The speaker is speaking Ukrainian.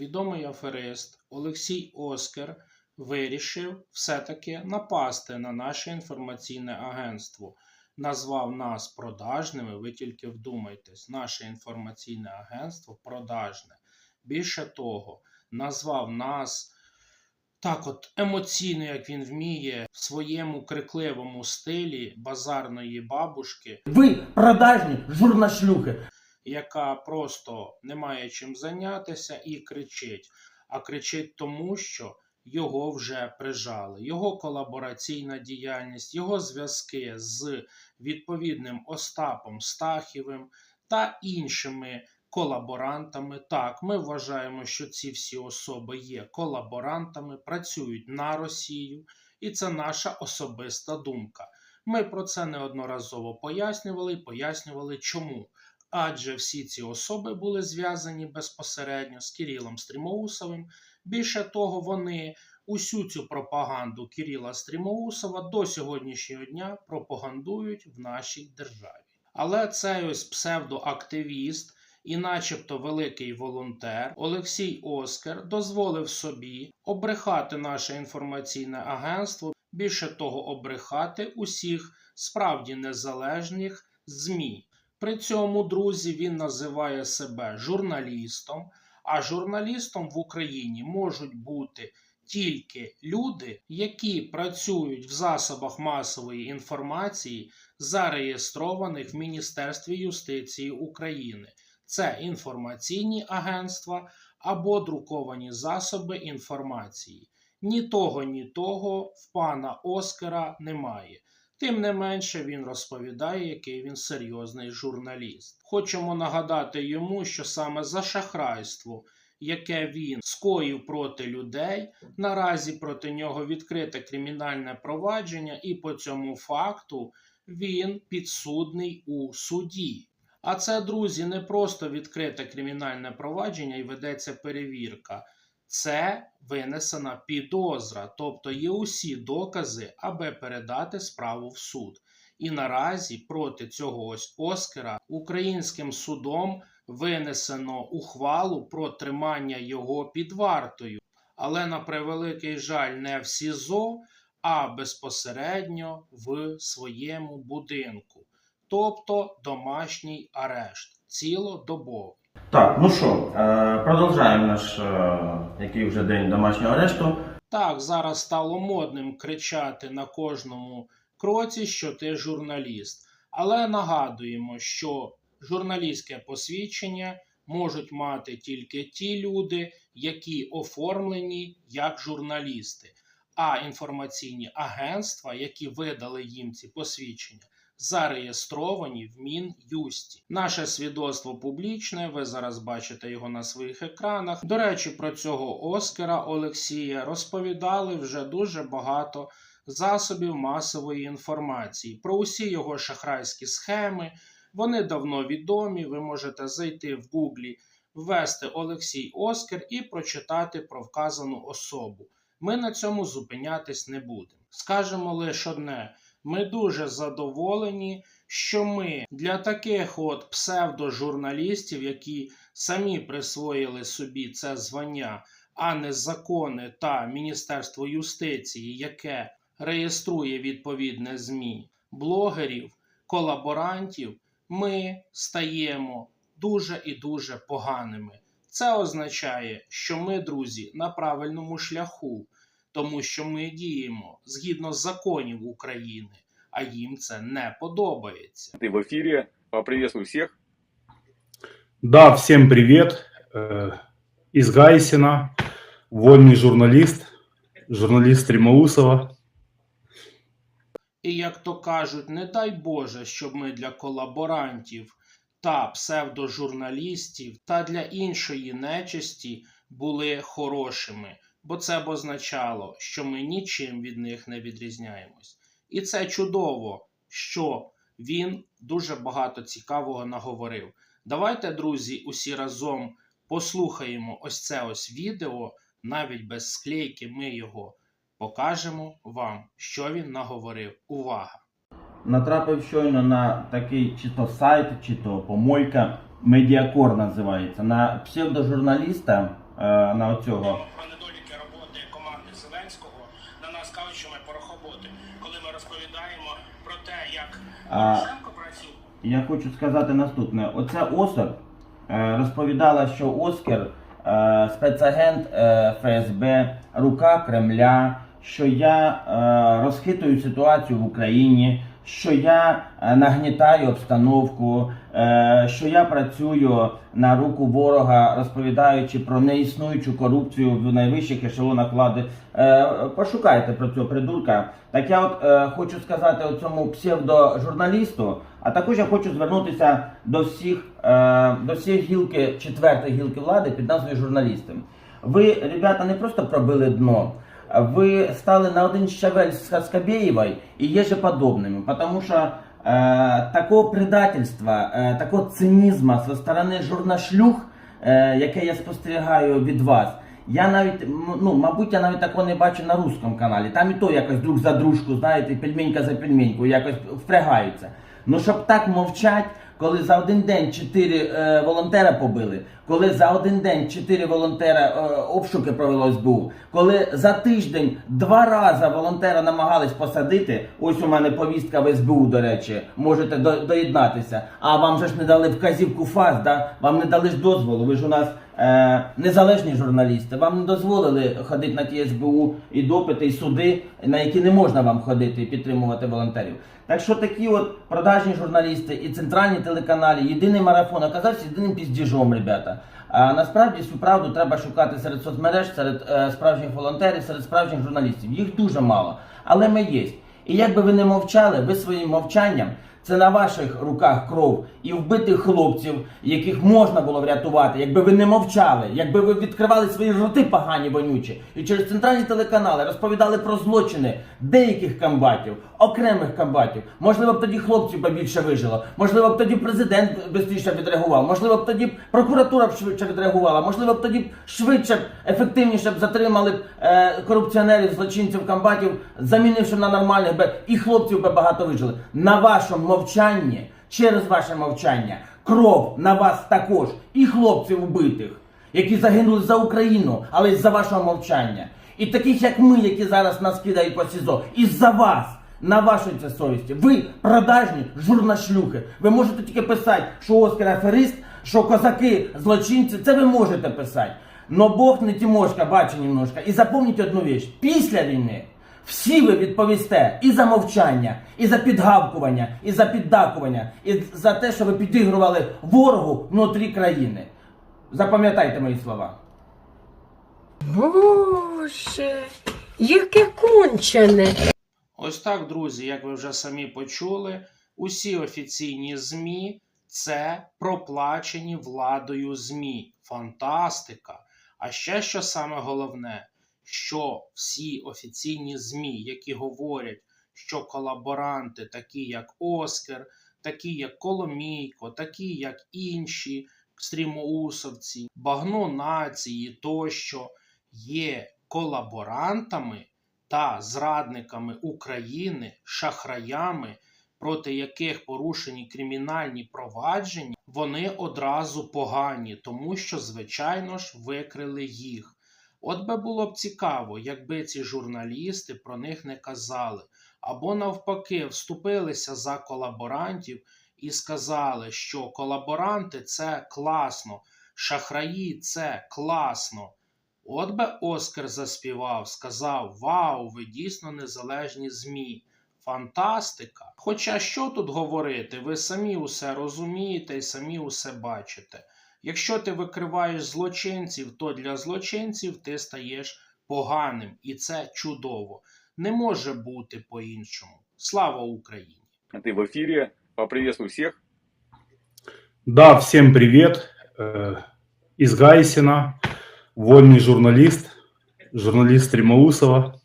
відомий аферист Олексій Оскар вирішив все-таки напасти на наше інформаційне агентство. Назвав нас продажними. Ви тільки вдумайтесь, наше інформаційне агентство продажне. Більше того, назвав нас так от емоційно, як він вміє, в своєму крикливому стилі базарної бабушки, Ви продажні журнашлюхи. Яка просто не має чим зайнятися і кричить. А кричить тому, що його вже прижали. Його колабораційна діяльність, його зв'язки з відповідним Остапом Стахівим та іншими колаборантами. Так, ми вважаємо, що ці всі особи є колаборантами, працюють на Росію, і це наша особиста думка. Ми про це неодноразово пояснювали і пояснювали, чому. Адже всі ці особи були зв'язані безпосередньо з Кирилом Стрімоусовим. Більше того, вони усю цю пропаганду Кирила Стрімоусова до сьогоднішнього дня пропагандують в нашій державі. Але цей ось псевдоактивіст і, начебто, великий волонтер Олексій Оскар дозволив собі обрехати наше інформаційне агентство, більше того, обрехати усіх справді незалежних ЗМІ. При цьому, друзі, він називає себе журналістом, а журналістом в Україні можуть бути тільки люди, які працюють в засобах масової інформації, зареєстрованих в Міністерстві юстиції України. Це інформаційні агентства або друковані засоби інформації. Ні того, ні того в пана Оскара немає. Тим не менше він розповідає, який він серйозний журналіст. Хочемо нагадати йому, що саме за шахрайство, яке він скоїв проти людей, наразі проти нього відкрите кримінальне провадження, і по цьому факту він підсудний у суді. А це, друзі, не просто відкрите кримінальне провадження і ведеться перевірка. Це винесена підозра, тобто є усі докази, аби передати справу в суд. І наразі проти цього ось Оскара українським судом винесено ухвалу про тримання його під вартою, але на превеликий жаль, не в СІЗО, а безпосередньо в своєму будинку, тобто домашній арешт, цілодобовий. Так, ну що, е, продовжаємо наш е, який вже день домашнього арешту. Так, зараз стало модним кричати на кожному кроці, що ти журналіст. Але нагадуємо, що журналістське посвідчення можуть мати тільки ті люди, які оформлені як журналісти. А інформаційні агентства, які видали їм ці посвідчення, зареєстровані в Мін'юсті. Наше свідоцтво публічне. Ви зараз бачите його на своїх екранах. До речі, про цього Оскара Олексія розповідали вже дуже багато засобів масової інформації. Про усі його шахрайські схеми. Вони давно відомі. Ви можете зайти в Гуглі, ввести Олексій Оскар і прочитати про вказану особу. Ми на цьому зупинятись не будемо. Скажемо лише одне: ми дуже задоволені, що ми для таких от псевдожурналістів, які самі присвоїли собі це звання, а не закони та Міністерство юстиції, яке реєструє відповідне ЗМІ, блогерів, колаборантів, ми стаємо дуже і дуже поганими. Це означає, що ми, друзі, на правильному шляху, тому що ми діємо згідно законів України, а їм це не подобається. Ты в эфире. Поприветствую всех. Да, всем привет. Э, Из Гайсина, вольный журналист, журналист Тримаусова. І як то кажуть, не дай Боже, щоб ми для колаборантів та псевдожурналістів та для іншої нечисті були хорошими, бо це б означало, що ми нічим від них не відрізняємось. І це чудово, що він дуже багато цікавого наговорив. Давайте, друзі, усі разом послухаємо ось це ось відео, навіть без склейки ми його покажемо вам, що він наговорив. Увага! Натрапив щойно на такий чи то сайт, чи то помойка. Медіакор називається. На псевдожурналіста на оцього. На нас кажуть, що ми порохоботи. Коли ми розповідаємо про те, як Порошенко працює. Я хочу сказати наступне: оця Осор е, розповідала, що Оскар е, спецагент е, ФСБ, рука Кремля, що я е, розхитую ситуацію в Україні, що я е, нагнітаю обстановку, е, що я працюю на руку ворога, розповідаючи про неіснуючу корупцію в найвищих ешелонах влади. Е, пошукайте про цього придурка. Так я от хочу сказати цьому псевдожурналісту, а також я хочу звернутися до всіх, до всіх гілки, четвертої гілки влади під назвою журналісти. Ви, ребята, не просто пробили дно, ви стали на один щавель з Скабєєвою і ежеподобними, потому що э, такого предательства, э, такого цинізму зі сторони журнашлюх, е, яке я спостерігаю від вас, я навіть, ну, мабуть, я навіть такого не бачу на русском каналі. Там і то якось друг за дружку, знаєте, пельменька за пельменьку, якось впрягаються. Ну, щоб так мовчать, коли за один день чотири е, волонтера побили, коли за один день чотири волонтера е, обшуки провело СБУ, коли за тиждень два рази волонтера намагались посадити, ось у мене повістка в СБУ, до речі, можете до, доєднатися. А вам же ж не дали вказівку ФАС, да? вам не дали ж дозволу. Ви ж у нас незалежні журналісти. Вам не дозволили ходити на ті СБУ і допити, і суди, на які не можна вам ходити і підтримувати волонтерів. Так що такі от продажні журналісти і центральні телеканалі, єдиний марафон оказався єдиним піздіжом, ребята. А насправді всю правду треба шукати серед соцмереж, серед е, справжніх волонтерів, серед справжніх журналістів. Їх дуже мало, але ми є. І як би ви не мовчали, ви своїм мовчанням це на ваших руках кров і вбитих хлопців, яких можна було врятувати, якби ви не мовчали, якби ви відкривали свої роти погані вонючі і через центральні телеканали розповідали про злочини деяких комбатів, окремих комбатів. Можливо, б тоді хлопців побільше вижило, можливо, б тоді президент швидше відреагував, можливо, б тоді прокуратура б швидше відреагувала, можливо, б тоді швидше ефективніше б затримали б е, корупціонерів, злочинців, комбатів, замінивши на нормальних би і хлопців би багато вижили. На вашому мовчанні, через ваше мовчання, кров на вас також, і хлопців вбитих, які загинули за Україну, але із-за вашого мовчання. І таких, як ми, які зараз нас кидають по СІЗО, із-за вас. На вашій це совісті. Ви продажні журнашлюхи. Ви можете тільки писати, що Оскар аферист, що козаки злочинці. Це ви можете писати. Но Бог не Тимошка, бачу немножко. І запам'ятайте одну річ. Після війни всі ви відповісте і за мовчання, і за підгавкування, і за піддакування, і за те, що ви підігрували ворогу внутрі країни. Запам'ятайте мої слова. Боже, яке кончене. Ось так, друзі, як ви вже самі почули, усі офіційні ЗМІ це проплачені владою ЗМІ. Фантастика! А ще що саме головне, що всі офіційні ЗМІ, які говорять, що колаборанти, такі як Оскар, такі як Коломійко, такі як інші стрімоусовці, багно нації тощо є колаборантами та зрадниками України, шахраями, проти яких порушені кримінальні провадження, вони одразу погані, тому що, звичайно ж, викрили їх. От би було б цікаво, якби ці журналісти про них не казали, або навпаки вступилися за колаборантів і сказали, що колаборанти це класно, шахраї це класно. От би Оскар заспівав, сказав: Вау, ви дійсно незалежні ЗМІ. Фантастика! Хоча що тут говорити, ви самі усе розумієте і самі усе бачите. Якщо ти викриваєш злочинців, то для злочинців ти стаєш поганим, і це чудово. Не може бути по-іншому. Слава Україні! Ты в эфире. Поприветствую всех. Да, всем привет. Э, Из Гайсина, вольный журналист, журналист Тримаусова.